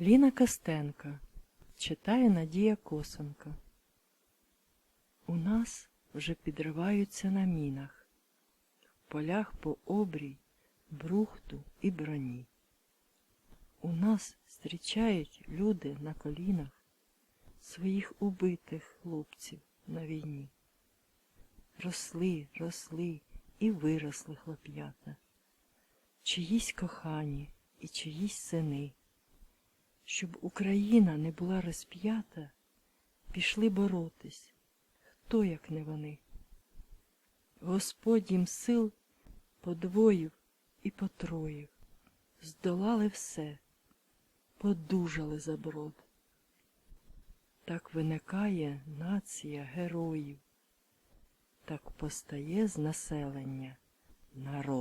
Ліна Костенка читає Надія Косенко. У нас вже підриваються на мінах, в полях по обрій, брухту і броні. У нас зустрічають люди на колінах своїх убитих хлопців на війні. Росли, росли і виросли хлоп'ята, чиїсь кохані і чиїсь сини. Щоб Україна не була розп'ята, пішли боротись, хто як не вони. Господь їм сил подвоїв і потроїв, здолали все, подужали за брод. Так виникає нація героїв, так постає з населення народ.